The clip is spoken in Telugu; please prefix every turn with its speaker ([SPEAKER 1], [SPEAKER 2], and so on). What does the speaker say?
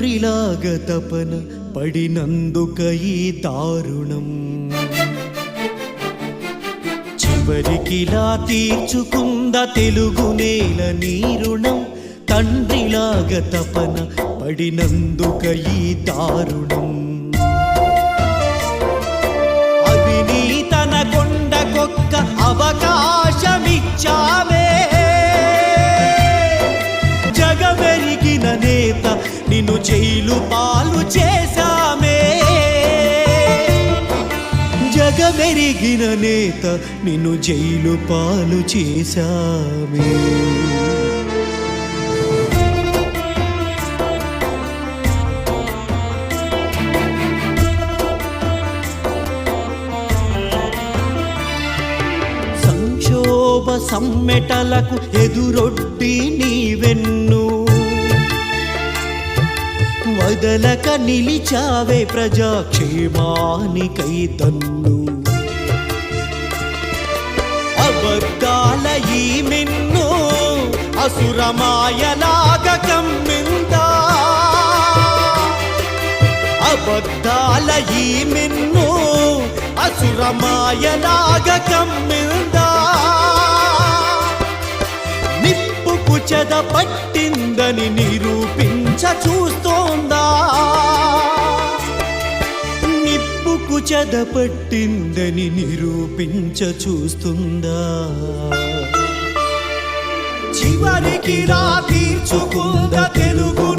[SPEAKER 1] ప్రిలాగ తపన పడినందుక ఈ దారుణం. చివరికిలా తీర్చుకుంద తెలుగు నేల నీరుణం. తండ్రిలాగ తపన పడినందుక ఈ దారుణం. జగమెరిగిన నేత నిన్ను జైలు పాలు చేశామే. సంక్షోభ సమ్మెటలకు ఎదురొడ్డి నీవెన్ను వదలక నిలిచావే ప్రజాక్షేమానికై తన్ను. అబద్ధాల ఈ మిన్ను అసురమాయలాగ కమ్మిందా? అబద్ధాల ఈ మిన్ను అసురమాయలాగ కమ్మిందా? నిప్పుకు చెద పట్టిందని నిరూపించ నిప్పుకు చెదపట్టిందని నిరూపించ చూస్తుందా? చివరికి రా తీర్చుకుందా తెలుగు